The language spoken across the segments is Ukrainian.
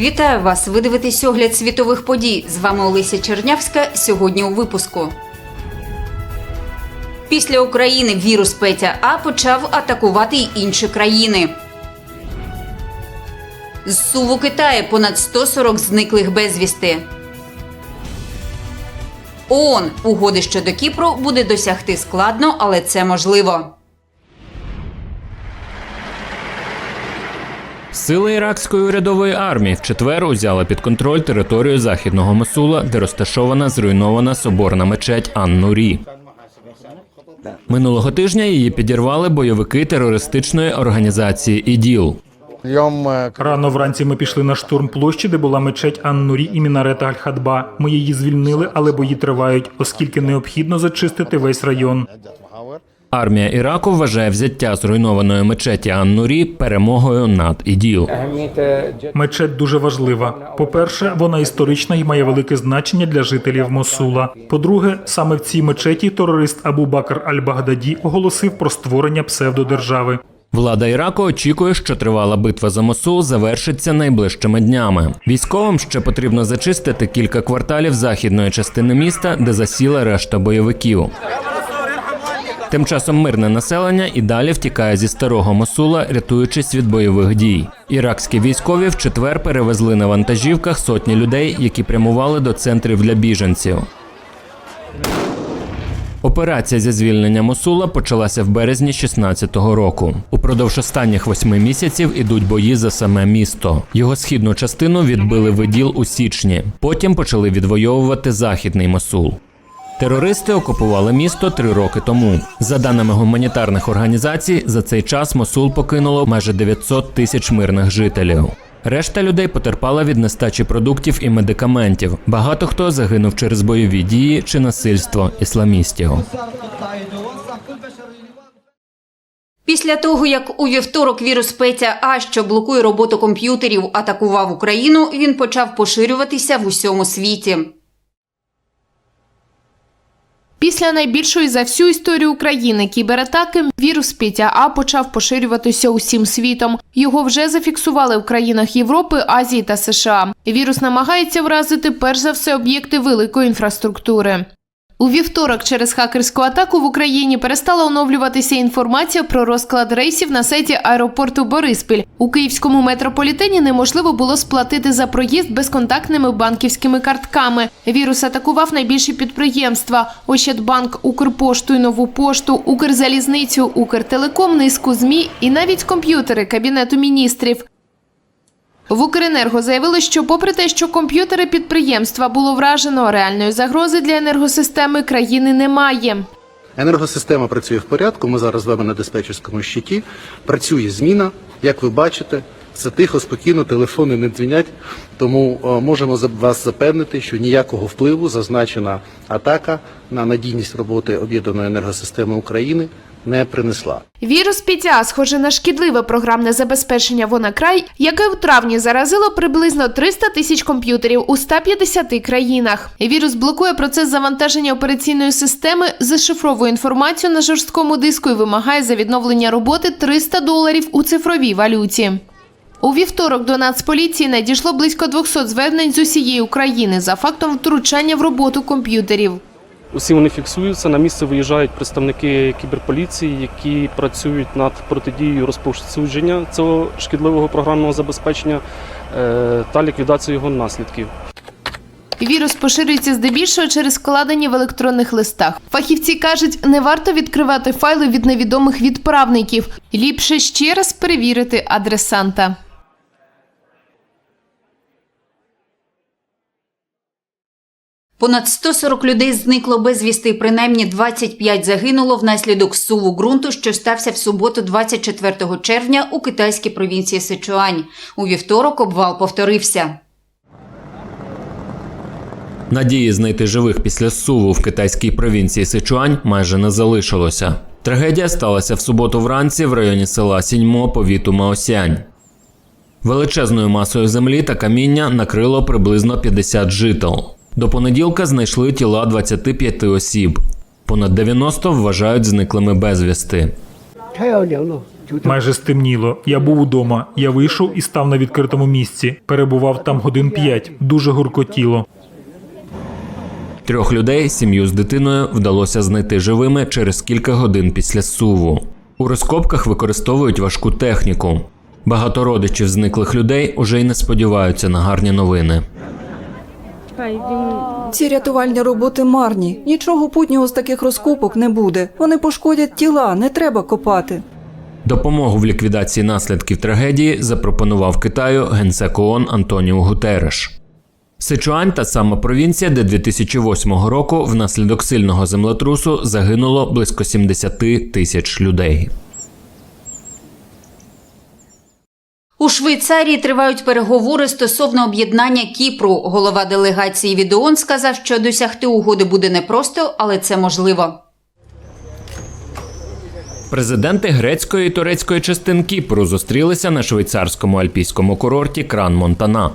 Вітаю вас! Ви дивитесь огляд світових подій. З вами Олеся Чернявська. Сьогодні у випуску. Після України вірус Петя А почав атакувати й інші країни. З Суву Китаю понад 140 зниклих безвісти. ООН угоди щодо Кіпру буде досягти складно, але це можливо. Сили іракської урядової армії в четвер узяли під контроль територію західного Мосула, де розташована зруйнована соборна мечеть Ан-Нурі. Минулого тижня її підірвали бойовики терористичної організації ІДІЛ. Рано вранці ми пішли на штурм площі, де була мечеть Ан-Нурі і мінарета Аль-Хадба. Ми її звільнили, але бої тривають, оскільки необхідно зачистити весь район. Армія Іраку вважає взяття зруйнованої мечеті Аннурі перемогою над іділ. Мечеть дуже важлива. По перше, вона історична і має велике значення для жителів Мосула. По-друге, саме в цій мечеті терорист Абу Бакр Аль-Багдаді оголосив про створення псевдодержави. Влада Іраку очікує, що тривала битва за Мосул завершиться найближчими днями. Військовим ще потрібно зачистити кілька кварталів західної частини міста, де засіла решта бойовиків. Тим часом мирне населення і далі втікає зі старого Мосула, рятуючись від бойових дій. Іракські військові в четвер перевезли на вантажівках сотні людей, які прямували до центрів для біженців. Операція зі звільнення Мосула почалася в березні 16-го року. Упродовж останніх восьми місяців ідуть бої за саме місто. Його східну частину відбили виділ у січні. Потім почали відвоювати західний Мосул. Терористи окупували місто три роки тому. За даними гуманітарних організацій, за цей час Мосул покинуло майже 900 тисяч мирних жителів. Решта людей потерпала від нестачі продуктів і медикаментів. Багато хто загинув через бойові дії чи насильство ісламістів. Після того, як у вівторок вірус Петя А, що блокує роботу комп'ютерів, атакував Україну, він почав поширюватися в усьому світі. Після найбільшої за всю історію України кібератаки вірус Пітя А почав поширюватися усім світом. Його вже зафіксували в країнах Європи, Азії та США. Вірус намагається вразити перш за все об'єкти великої інфраструктури. У вівторок через хакерську атаку в Україні перестала оновлюватися інформація про розклад рейсів на сайті аеропорту Бориспіль. У київському метрополітені неможливо було сплатити за проїзд безконтактними банківськими картками. Вірус атакував найбільші підприємства: Ощадбанк, Укрпошту і Нову пошту, Укрзалізницю, Укртелеком, низку змі і навіть комп'ютери Кабінету міністрів. В Укренерго заявили, що попри те, що комп'ютери підприємства було вражено, реальної загрози для енергосистеми країни немає. Енергосистема працює в порядку. Ми зараз з вами на диспетчерському щиті. Працює зміна. Як ви бачите, все тихо, спокійно, телефони не дзвінять. Тому е, можемо вас запевнити, що ніякого впливу зазначена атака на надійність роботи об'єднаної енергосистеми України не принесла. Вірус ПІТЯ схоже на шкідливе програмне забезпечення «Вонакрай», яке в травні заразило приблизно 300 тисяч комп'ютерів у 150 країнах. Вірус блокує процес завантаження операційної системи, зашифровує інформацію на жорсткому диску і вимагає за відновлення роботи 300 доларів у цифровій валюті. У вівторок до Нацполіції надійшло близько 200 звернень з усієї України за фактом втручання в роботу комп'ютерів. Усі вони фіксуються. На місце виїжджають представники кіберполіції, які працюють над протидією розповсюдження цього шкідливого програмного забезпечення е, та ліквідацією його наслідків. Вірус поширюється здебільшого через складені в електронних листах. Фахівці кажуть, не варто відкривати файли від невідомих відправників. Ліпше ще раз перевірити адресанта. Понад 140 людей зникло безвісти, принаймні 25 загинуло внаслідок суву ґрунту, що стався в суботу 24 червня у китайській провінції Сичуань. У вівторок обвал повторився. Надії знайти живих після суву в китайській провінції Сичуань майже не залишилося. Трагедія сталася в суботу вранці в районі села Сіньмо повіту Маосянь. Величезною масою землі та каміння накрило приблизно 50 жител. До понеділка знайшли тіла 25 осіб. Понад 90 вважають зниклими безвісти. Майже стемніло. Я був удома. Я вийшов і став на відкритому місці. Перебував там годин п'ять. Дуже гуркотіло. Трьох людей сім'ю з дитиною вдалося знайти живими через кілька годин після суву. У розкопках використовують важку техніку. Багато родичів зниклих людей уже й не сподіваються на гарні новини. Ці рятувальні роботи марні. Нічого путнього з таких розкопок не буде. Вони пошкодять тіла, не треба копати. Допомогу в ліквідації наслідків трагедії запропонував Китаю генсек ООН Антоніо Гутереш. Сичуань та сама провінція, де 2008 року внаслідок сильного землетрусу загинуло близько 70 тисяч людей. У Швейцарії тривають переговори стосовно об'єднання Кіпру. Голова делегації від ООН сказав, що досягти угоди буде непросто, але це можливо. Президенти грецької і турецької частин Кіпру зустрілися на швейцарському альпійському курорті Кран Монтана.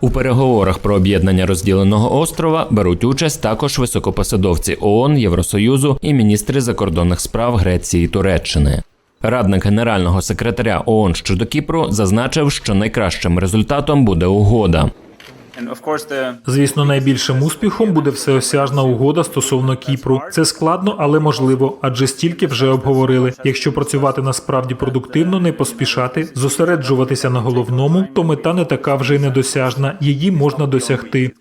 У переговорах про об'єднання розділеного острова беруть участь також високопосадовці ООН, Євросоюзу і міністри закордонних справ Греції і Туреччини. Радник генерального секретаря ООН щодо Кіпру зазначив, що найкращим результатом буде угода. Звісно, найбільшим успіхом буде всеосяжна угода стосовно Кіпру. Це складно, але можливо, адже стільки вже обговорили. Якщо працювати насправді продуктивно, не поспішати, зосереджуватися на головному, то мета не така вже й недосяжна. Її можна досягти.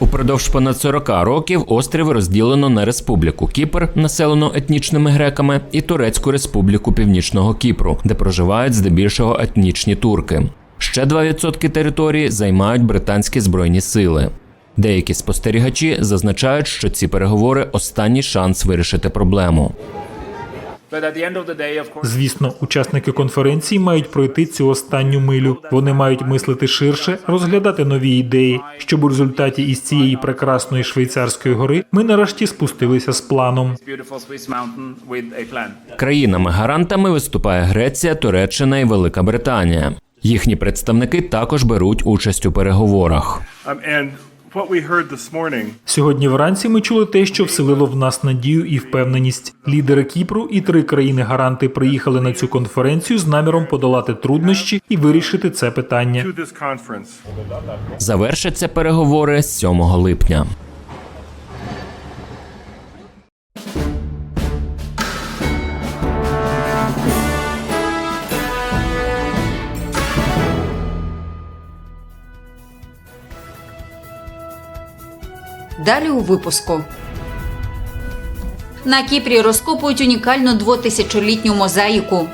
Упродовж понад 40 років острів розділено на республіку Кіпр, населену етнічними греками, і Турецьку республіку Північного Кіпру, де проживають здебільшого етнічні турки. Ще 2% території займають британські збройні сили. Деякі спостерігачі зазначають, що ці переговори останній шанс вирішити проблему. Звісно, учасники конференції мають пройти цю останню милю. Вони мають мислити ширше, розглядати нові ідеї, щоб у результаті із цієї прекрасної швейцарської гори ми нарешті спустилися з планом. plan. Країнами-гарантами виступає Греція, Туреччина і Велика Британія. Їхні представники також беруть участь у переговорах. And what we heard this morning Сьогодні вранці ми чули те, що вселило в нас надію і впевненість. Лідери Кіпру і три країни-гаранти приїхали на цю конференцію з наміром подолати труднощі і вирішити це питання. Завершаться переговори 7 липня. Далі у випуску. На Кіпрі розкопують унікальну двотисячолітню мозаїку.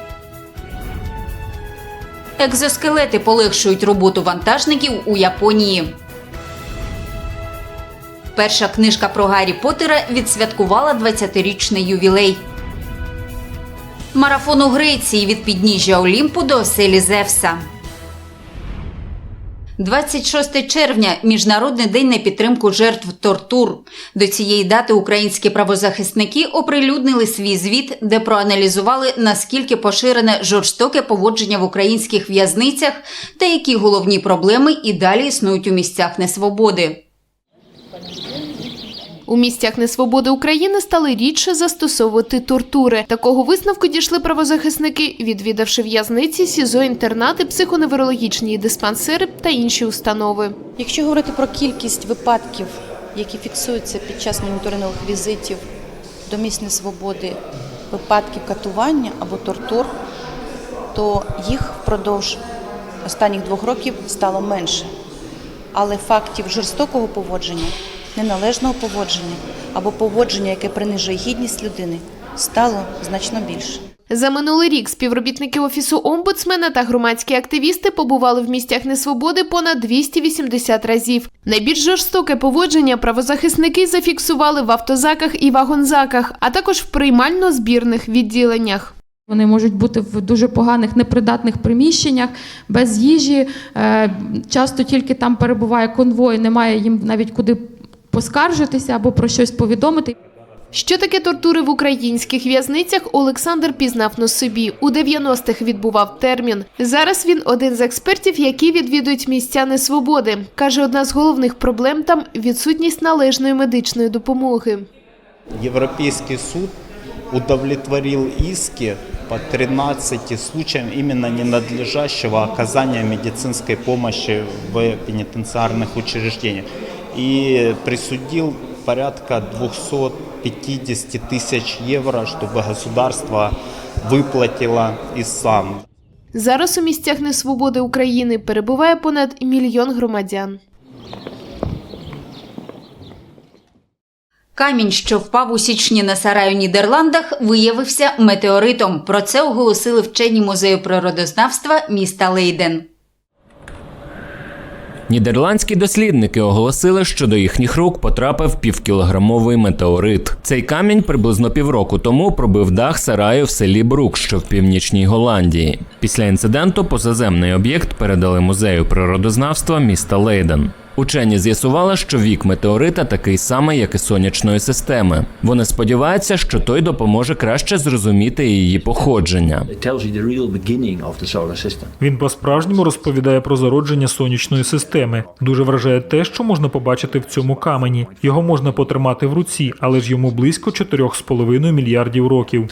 Екзоскелети полегшують роботу вантажників у Японії. Перша книжка про Гаррі Поттера відсвяткувала 20-річний ювілей. Марафон у Греції від підніжжя Олімпу до оселі Зевса. 26 червня міжнародний день на підтримку жертв тортур. До цієї дати українські правозахисники оприлюднили свій звіт, де проаналізували наскільки поширене жорстоке поводження в українських в'язницях та які головні проблеми і далі існують у місцях несвободи. У місцях несвободи України стали рідше застосовувати тортури. Такого висновку дійшли правозахисники, відвідавши в'язниці, СІЗО, інтернати, психоневрологічні диспансери та інші установи. Якщо говорити про кількість випадків, які фіксуються під час моніторингових візитів до місць несвободи, випадків катування або тортур, то їх впродовж останніх двох років стало менше. Але фактів жорстокого поводження, неналежного поводження або поводження, яке принижує гідність людини, стало значно більше. За минулий рік співробітники офісу омбудсмена та громадські активісти побували в місцях несвободи понад 280 разів. Найбільш жорстоке поводження правозахисники зафіксували в автозаках і вагонзаках, а також в приймально-збірних відділеннях. Вони можуть бути в дуже поганих непридатних приміщеннях, без їжі. Е, Часто тільки там перебуває конвой, немає їм навіть куди поскаржитися або про щось повідомити. Що таке тортури в українських в'язницях, Олександр пізнав на собі. У 90-х відбував термін. Зараз він один з експертів, які відвідують місця несвободи. Каже, одна з головних проблем там відсутність належної медичної допомоги. Европейский суд удовлетворил иски по 13 случаям именно ненадлежащего оказания медицинской помощи в пенитенциарных учреждениях И присудил порядка 250 тысяч евро, чтобы государство выплатило и сам. Зараз у місцях несвободи України перебуває понад мільйон громадян. Камінь, що впав у січні на сарай у Нідерландах, виявився метеоритом. Про це оголосили вчені музею природознавства міста Лейден. Нідерландські дослідники оголосили, що до їхніх рук потрапив півкілограмовий метеорит. Цей камінь приблизно півроку тому пробив дах сараю в селі Брук, що в північній Голландії. Після інциденту позаземний об'єкт передали музею природознавства міста Лейден. Учені з'ясували, що вік метеорита такий самий, як і сонячної системи. Вони сподіваються, що той допоможе краще зрозуміти її походження. Він по-справжньому розповідає про зародження сонячної системи. Дуже вражає те, що можна побачити в цьому камені. Його можна потримати в руці, але ж йому близько 4,5 мільярдів років.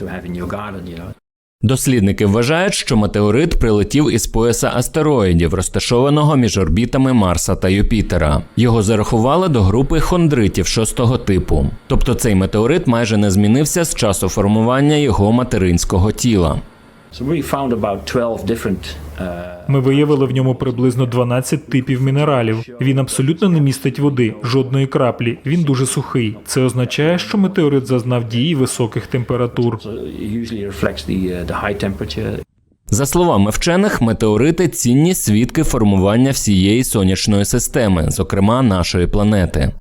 Дослідники вважають, що метеорит прилетів із пояса астероїдів, розташованого між орбітами Марса та Юпітера. Його зарахували до групи хондритів шостого типу. Тобто цей метеорит майже не змінився з часу формування його материнського тіла. So we found about 12 different uh, Ми виявили в ньому приблизно 12 типів мінералів. Він абсолютно не містить води, жодної краплі. Він дуже сухий. Це означає, що метеорит зазнав дії високих температур. За словами вчених, метеорити цінні свідки формування всієї сонячної системи, зокрема нашої планети.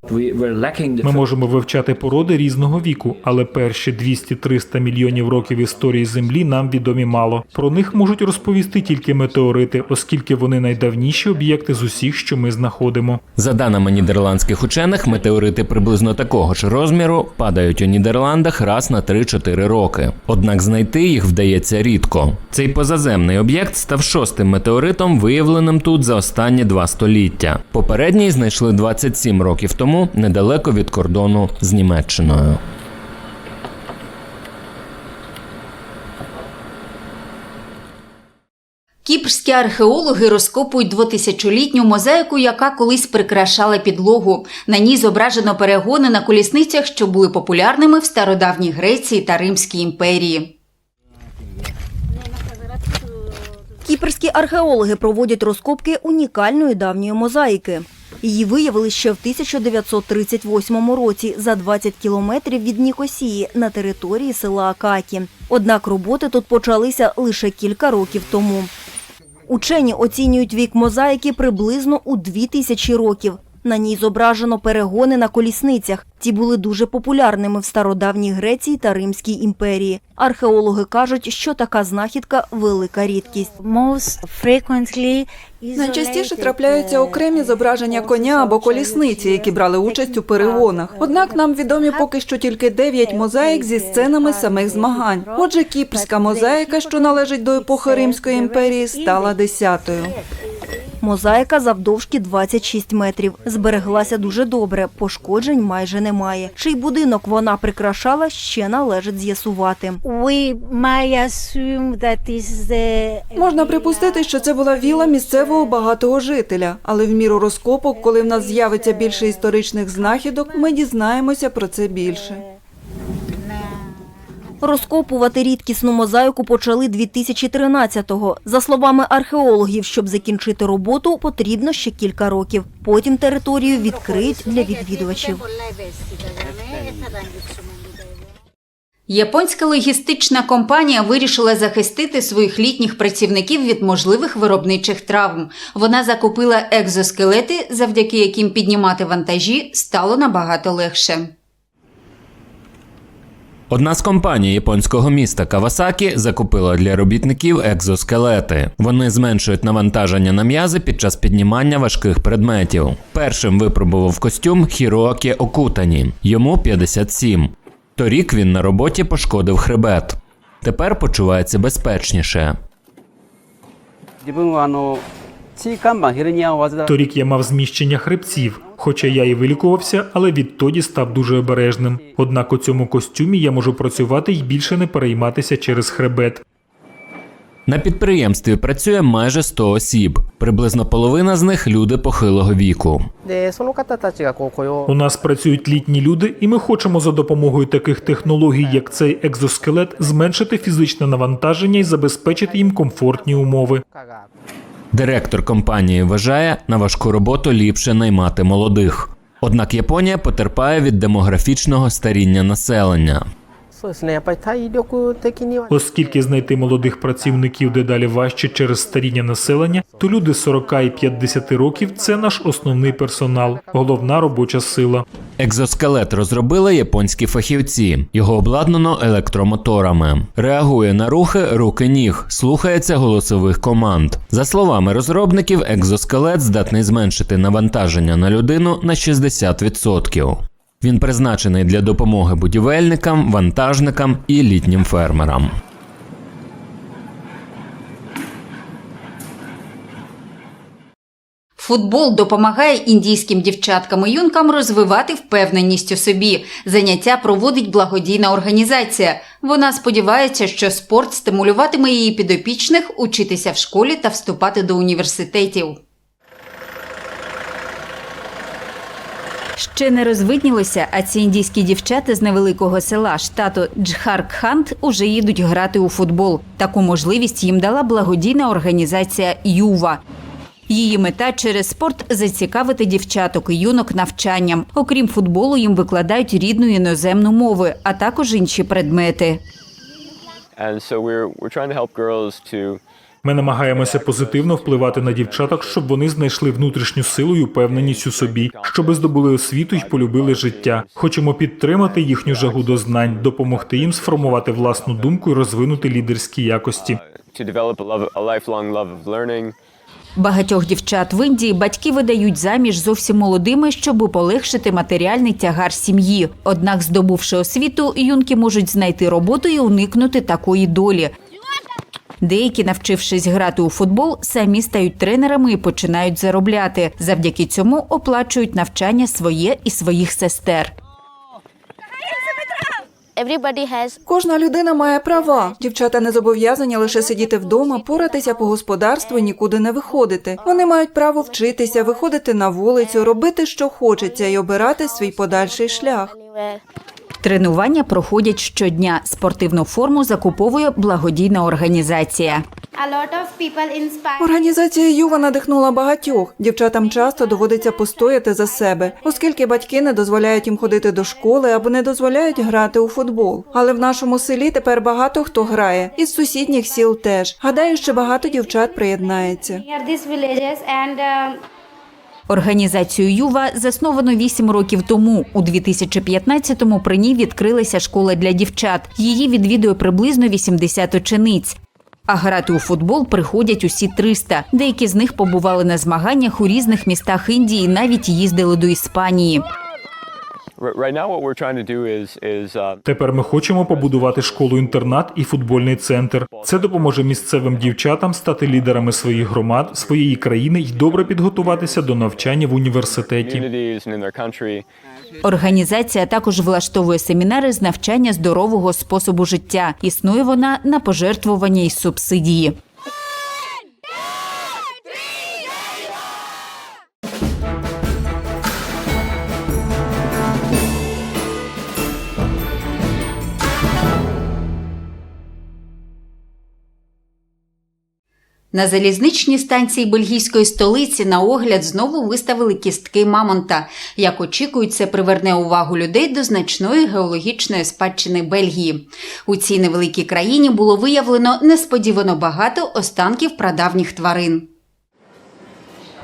Ми можемо вивчати породи різного віку, але перші 200-300 мільйонів років історії Землі нам відомі мало. Про них можуть розповісти тільки метеорити, оскільки вони найдавніші об'єкти з усіх, що ми знаходимо. За даними нідерландських учених, метеорити приблизно такого ж розміру падають у Нідерландах раз на 3-4 роки. Однак знайти їх вдається рідко. Цей позаземний об'єкт став шостим метеоритом, виявленим тут за останні два століття. Попередній знайшли 27 років тому недалеко від кордону з Німеччиною. Кіпрські археологи розкопують двотисячолітню мозаїку, яка колись прикрашала підлогу. На ній зображено перегони на колісницях, що були популярними в стародавній Греції та Римській імперії. Кіпрські археологи проводять розкопки унікальної давньої мозаїки. Її виявили ще в 1938 році за 20 кілометрів від Нікосії на території села Акакі. Однак роботи тут почалися лише кілька років тому. Учені оцінюють вік мозаїки приблизно у 2000 років. На ній зображено перегони на колісницях. Ті були дуже популярними в стародавній Греції та Римській імперії. Археологи кажуть, що така знахідка велика рідкість. Найчастіше трапляються окремі зображення коня або колісниці, які брали участь у перегонах. Однак нам відомі поки що тільки дев'ять мозаїк зі сценами самих змагань. Отже, кіпрська мозаїка, що належить до епохи Римської імперії, стала десятою. Мозаїка завдовжки 26 метрів. Збереглася дуже добре, пошкоджень майже немає. Чий будинок вона прикрашала, ще належить з'ясувати. Можна припустити, що це була віла місцевого багатого жителя, але в міру розкопок, коли в нас з'явиться більше історичних знахідок, ми дізнаємося про це більше. Розкопувати рідкісну мозаїку почали 2013-го. За словами археологів, щоб закінчити роботу, потрібно ще кілька років. Потім територію відкриють для відвідувачів. Японська логістична компанія вирішила захистити своїх літніх працівників від можливих виробничих травм. Вона закупила екзоскелети, завдяки яким піднімати вантажі стало набагато легше. Одна з компаній японського міста Кавасакі закупила для робітників екзоскелети. Вони зменшують навантаження на м'язи під час піднімання важких предметів. Першим випробував костюм Хіроакі Окутані. Йому 57. Торік він на роботі пошкодив хребет. Тепер почувається безпечніше. Торік я мав зміщення хребців, хоча я і вилікувався, але відтоді став дуже обережним. Однак у цьому костюмі я можу працювати і більше не перейматися через хребет. На підприємстві працює майже 100 осіб. Приблизно половина з них люди похилого віку. У нас працюють літні люди, і ми хочемо за допомогою таких технологій, як цей екзоскелет, зменшити фізичне навантаження і забезпечити їм комфортні умови. Директор компанії вважає, на важку роботу ліпше наймати молодих. Однак Японія потерпає від демографічного старіння населення. Оскільки знайти молодих працівників дедалі важче через старіння населення, то люди 40 і 50 років це наш основний персонал, головна робоча сила. Екзоскелет розробили японські фахівці. Його обладнано електромоторами. Реагує на рухи руки ніг, слухається голосових команд. За словами розробників, екзоскелет здатний зменшити навантаження на людину на 60%. Він призначений для допомоги будівельникам, вантажникам і літнім фермерам. Футбол допомагає індійським дівчаткам і юнкам розвивати впевненість у собі. Заняття проводить благодійна організація. Вона сподівається, що спорт стимулюватиме її підопічних учитися в школі та вступати до університетів. Ще не розвиднілося, а ці індійські дівчата з невеликого села штату Джхаркханд уже їдуть грати у футбол. Таку можливість їм дала благодійна організація Юва. Її мета через спорт зацікавити дівчаток і юнок навчанням. Окрім футболу, їм викладають рідну іноземну мову, а також інші предмети. And so we're we're trying to help girls to Ми намагаємося позитивно впливати на дівчаток, щоб вони знайшли внутрішню силу і упевненість у собі, щоби здобули освіту й полюбили життя. Хочемо підтримати їхню жагу до знань, допомогти їм сформувати власну думку і розвинути лідерські якості. Багатьох дівчат в Індії батьки видають заміж зовсім молодими, щоб полегшити матеріальний тягар сім'ї. Однак, здобувши освіту, юнки можуть знайти роботу і уникнути такої долі. Деякі, навчившись грати у футбол, самі стають тренерами і починають заробляти. Завдяки цьому оплачують навчання своє і своїх сестер. Кожна людина має права. Дівчата не зобов'язані лише сидіти вдома, поратися по господарству і нікуди не виходити. Вони мають право вчитися, виходити на вулицю, робити, що хочеться, і обирати свій подальший шлях. Тренування проходять щодня. Спортивну форму закуповує благодійна організація. Організація Юва надихнула багатьох. Дівчатам часто доводиться постояти за себе, оскільки батьки не дозволяють їм ходити до школи або не дозволяють грати у футбол. Але в нашому селі тепер багато хто грає, із сусідніх сіл теж. Гадаю, що багато дівчат приєднається. Організацію Юва засновано 8 років тому. У 2015-му при ній відкрилася школа для дівчат. Її відвідує приблизно 80 учениць. А грати у футбол приходять усі 300. Деякі з них побували на змаганнях у різних містах Індії, навіть їздили до Іспанії. Тепер ми хочемо побудувати школу-інтернат і футбольний центр. Це допоможе місцевим дівчатам стати лідерами своїх громад, своєї країни й добре підготуватися до навчання в університеті. Організація також влаштовує семінари з навчання здорового способу життя. Існує вона на пожертвування із субсидії. На залізничній станції бельгійської столиці на огляд знову виставили кістки мамонта. Як очікують, це приверне увагу людей до значної геологічної спадщини Бельгії. У цій невеликій країні було виявлено несподівано багато останків прадавніх тварин.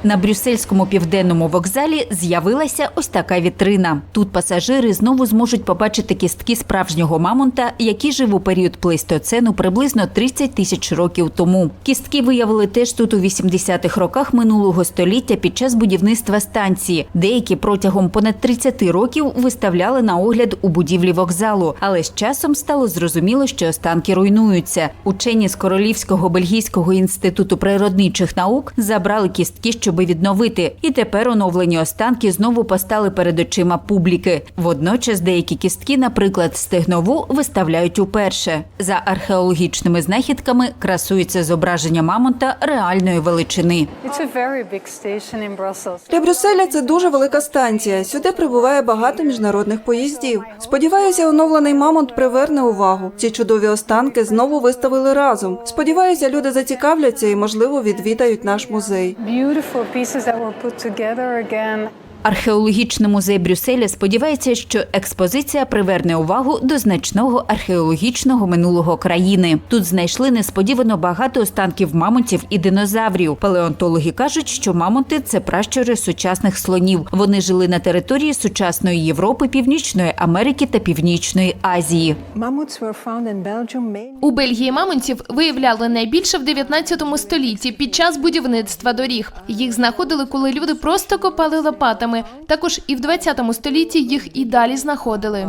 На брюссельському південному вокзалі з'явилася ось така вітрина. Тут пасажири знову зможуть побачити кістки справжнього мамонта, який жив у період плейстоцену приблизно 30 тисяч років тому. Кістки виявили теж тут у 80-х роках минулого століття під час будівництва станції. Деякі протягом понад 30 років виставляли на огляд у будівлі вокзалу, але з часом стало зрозуміло, що останки руйнуються. Учені з Королівського бельгійського інституту природничих наук забрали кістки, щоб щоби відновити. І тепер оновлені останки знову постали перед очима публіки. Водночас деякі кістки, наприклад, стегнову, виставляють уперше. За археологічними знахідками красується зображення мамонта реальної величини. Для Брюсселя це дуже велика станція. Сюди прибуває багато міжнародних поїздів. Сподіваюся, оновлений мамонт приверне увагу. Ці чудові останки знову виставили разом. Сподіваюся, люди зацікавляться і, можливо, відвідають наш музей. beautiful pieces that were put together again. Археологічний музей Брюсселя сподівається, що експозиція приверне увагу до значного археологічного минулого країни. Тут знайшли несподівано багато останків мамонтів і динозаврів. Палеонтологи кажуть, що мамонти це пращури сучасних слонів. Вони жили на території сучасної Європи, Північної Америки та Північної Азії. У Бельгії мамонтів виявляли найбільше в 19 столітті під час будівництва доріг. Їх знаходили, коли люди просто копали лопатами. Також і в 20 столітті їх і далі знаходили.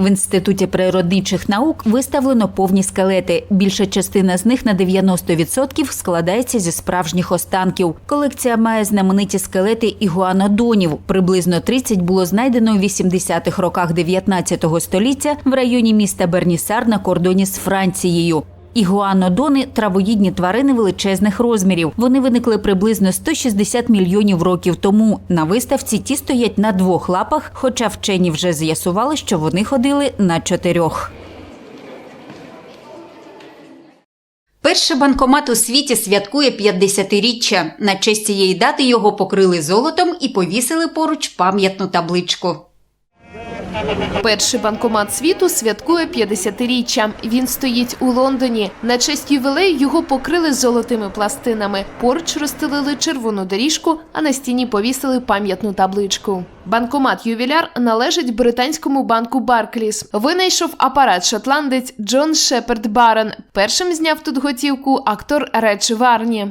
В інституті природничих наук виставлено повні скелети. Більша частина з них на 90% складається зі справжніх останків. Колекція має знамениті скелети ігуанодонів. Приблизно 30 було знайдено у 80-х роках 19 століття в районі міста Бернісар на кордоні з Францією. Ігуанодони – травоїдні тварини величезних розмірів. Вони виникли приблизно 160 мільйонів років тому. На виставці ті стоять на двох лапах, хоча вчені вже з'ясували, що вони ходили на чотирьох. Перший банкомат у світі святкує 50-річчя. На честь цієї дати його покрили золотом і повісили поруч пам'ятну табличку. Перший банкомат світу святкує 50-річчя. Він стоїть у Лондоні. На честь ювілею його покрили золотими пластинами. Поруч розстелили червону доріжку, а на стіні повісили пам'ятну табличку. Банкомат ювіляр належить британському банку Баркліс. Винайшов апарат шотландець Джон Шеперд Барон. Першим зняв тут готівку актор Речі Варні.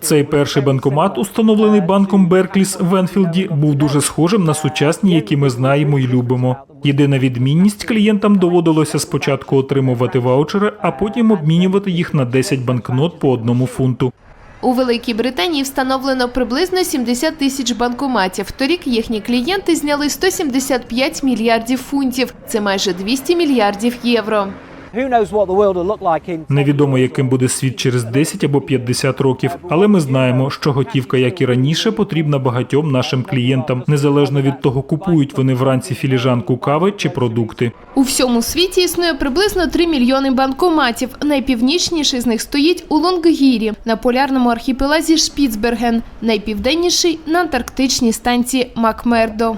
Цей перший банкомат, установлений банком Беркліс в Енфілді, був дуже схожим на сучасні, які ми знаємо і любимо. Єдина відмінність клієнтам доводилося спочатку отримувати ваучери, а потім обмінювати їх на 10 банкнот по одному фунту. У Великій Британії встановлено приблизно 70 тисяч банкоматів. Торік їхні клієнти зняли 175 мільярдів фунтів. Це майже 200 мільярдів євро. Невідомо, яким буде світ через 10 або 50 років, але ми знаємо, що готівка, як і раніше, потрібна багатьом нашим клієнтам, незалежно від того, купують вони вранці філіжанку кави чи продукти. У всьому світі існує приблизно 3 мільйони банкоматів. Найпівнічніший з них стоїть у Лонггірі на полярному архіпелазі Шпіцберген, найпівденніший на антарктичній станції Макмердо.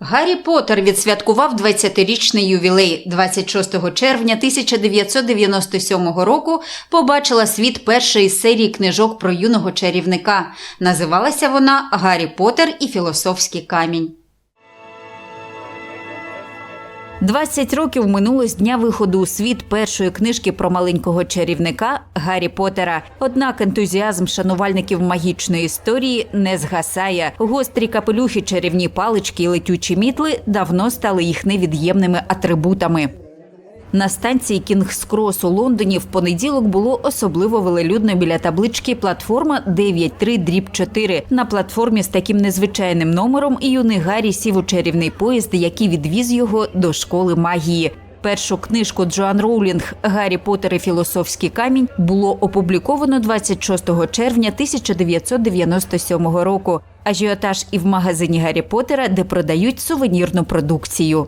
Гаррі Поттер відсвяткував 20-річний ювілей. 26 червня 1997 року побачила світ перша із серії книжок про юного чарівника. Називалася вона Гаррі Поттер і філософський камінь. 20 років минуло з дня виходу у світ першої книжки про маленького чарівника Гаррі Поттера. Однак ентузіазм шанувальників магічної історії не згасає. Гострі капелюхи, чарівні палички і летючі мітли давно стали їх невід'ємними атрибутами. На станції Кінгс Крос у Лондоні в понеділок було особливо велелюдно біля таблички платформа 93 дріб 4. На платформі з таким незвичайним номером і юний Гаррі сів у чарівний поїзд, який відвіз його до школи магії. Першу книжку Джоан Роулінг Гаррі Поттер і філософський камінь було опубліковано 26 червня 1997 року. Ажіотаж і в магазині Гаррі Поттера, де продають сувенірну продукцію.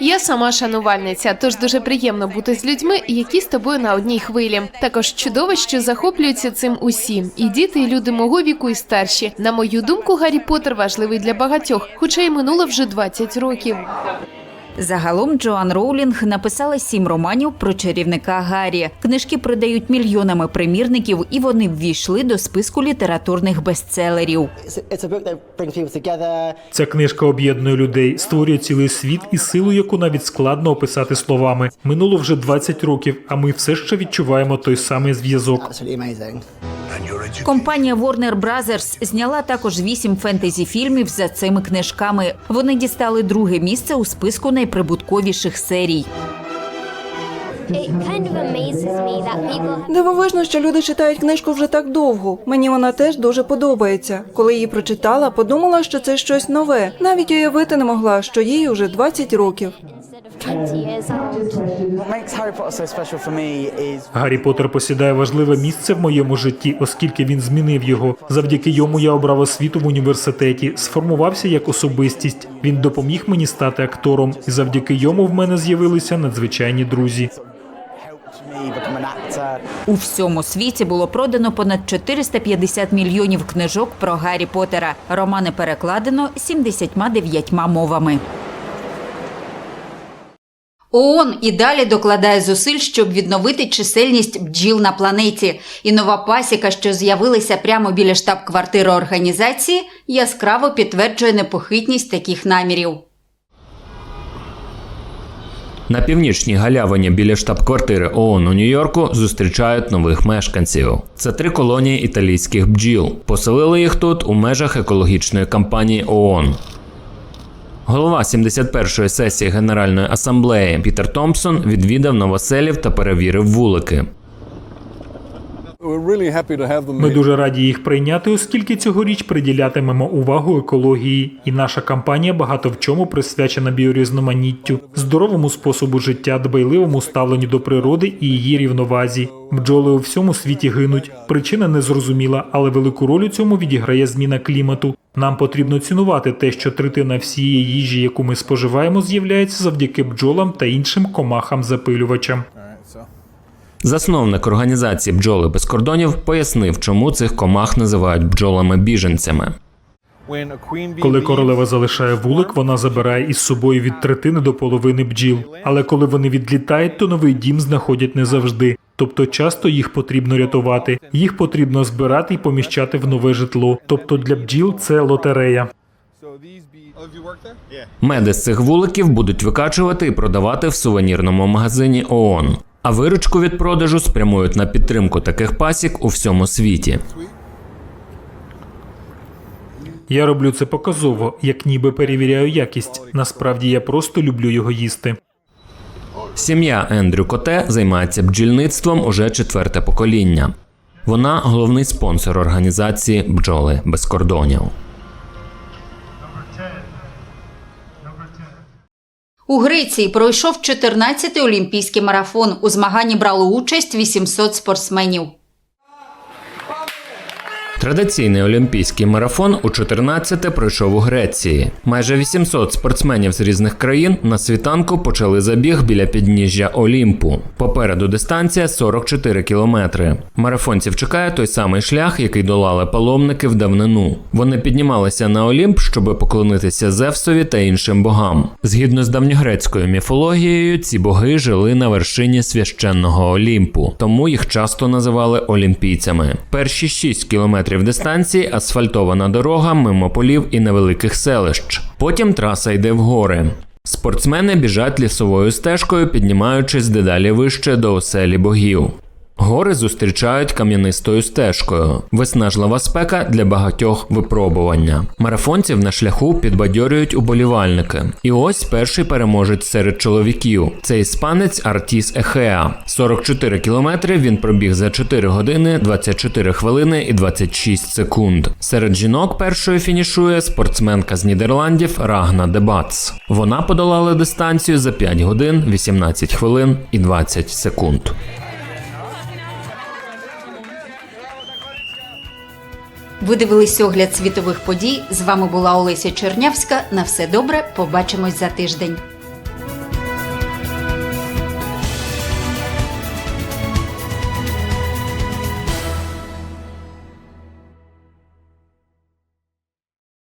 Я сама шанувальниця, тож дуже приємно бути з людьми, які з тобою на одній хвилі. Також чудово, що захоплюються цим усі. І діти, і люди мого віку, і старші. На мою думку, Гаррі Поттер важливий для багатьох, хоча й минуло вже 20 років. Загалом Джоан Роулінг написала сім романів про чарівника Гаррі. Книжки продають мільйонами примірників, і вони ввійшли до списку літературних бестселерів. Ця книжка об'єднує людей, створює цілий світ і силу, яку навіть складно описати словами. Минуло вже 20 років, а ми все ще відчуваємо той самий зв'язок. Компанія Warner Brothers зняла також вісім фентезі-фільмів за цими книжками. Вони дістали друге місце у списку найприбутковіших серій. Дивовижно, що люди читають книжку вже так довго. Мені вона теж дуже подобається. Коли її прочитала, подумала, що це щось нове. Навіть уявити не могла, що їй уже 20 років. Гаррі Поттер посідає важливе місце в моєму житті, оскільки він змінив його. Завдяки йому я обрав освіту в університеті, сформувався як особистість. Він допоміг мені стати актором, і завдяки йому в мене з'явилися надзвичайні друзі. У всьому світі було продано понад 450 мільйонів книжок про Гаррі Поттера. Романи перекладено 79 мовами. ООН і далі докладає зусиль, щоб відновити чисельність бджіл на планеті. І нова пасіка, що з'явилася прямо біля штаб-квартири організації, яскраво підтверджує непохитність таких намірів. На північній галявині біля штаб-квартири ООН у Нью-Йорку зустрічають нових мешканців. Це три колонії італійських бджіл. Поселили їх тут у межах екологічної кампанії ООН. Голова 71-ї сесії Генеральної асамблеї Пітер Томпсон відвідав новоселів та перевірив вулики. Ми дуже раді їх прийняти, оскільки цьогоріч приділятимемо увагу екології, і наша кампанія багато в чому присвячена біорізноманіттю, здоровому способу життя, дбайливому ставленню до природи і її рівновазі. Бджоли у всьому світі гинуть. Причина незрозуміла, але велику роль у цьому відіграє зміна клімату. Нам потрібно цінувати те, що третина всієї їжі, яку ми споживаємо, з'являється завдяки бджолам та іншим комахам-запилювачам. Засновник організації Бджоли без кордонів пояснив, чому цих комах називають бджолами-біженцями. Коли королева залишає вулик, вона забирає із собою від третини до половини бджіл. Але коли вони відлітають, то новий дім знаходять не завжди. Тобто часто їх потрібно рятувати, їх потрібно збирати і поміщати в нове житло. Тобто для бджіл це лотерея. Меди з цих вуликів будуть викачувати і продавати в сувенірному магазині ООН. А виручку від продажу спрямують на підтримку таких пасік у всьому світі. Я роблю це показово, як ніби перевіряю якість. Насправді я просто люблю його їсти. Сім'я Ендрю Коте займається бджільництвом уже четверте покоління. Вона головний спонсор організації Бджоли без кордонів. У Греції пройшов 14-й олімпійський марафон. У змаганні брало участь 800 спортсменів. Традиційний олімпійський марафон у 14-те пройшов у Греції. Майже 800 спортсменів з різних країн на світанку почали забіг біля підніжжя Олімпу. Попереду дистанція 44 кілометри. Марафонців чекає той самий шлях, який долали паломники в давнину. Вони піднімалися на Олімп, щоб поклонитися Зевсові та іншим богам. Згідно з давньогрецькою міфологією, ці боги жили на вершині священного Олімпу, тому їх часто називали олімпійцями. Перші 6 кілометрів дистанції асфальтована дорога мимо полів і невеликих селищ. Потім траса йде в гори. Спортсмени біжать лісовою стежкою, піднімаючись дедалі вище до оселі богів. Гори зустрічають кам'янистою стежкою. Виснажлива спека для багатьох випробування. Марафонців на шляху підбадьорюють уболівальники. І ось перший переможець серед чоловіків. Це іспанець Артіс Ехеа. 44 кілометри він пробіг за 4 години, 24 хвилини і 26 секунд. Серед жінок першою фінішує спортсменка з Нідерландів Рагна Дебац. Вона подолала дистанцію за 5 годин, 18 хвилин і 20 секунд. Ви дивились огляд світових подій. З вами була Олеся Чернявська. На все добре. Побачимось за тиждень.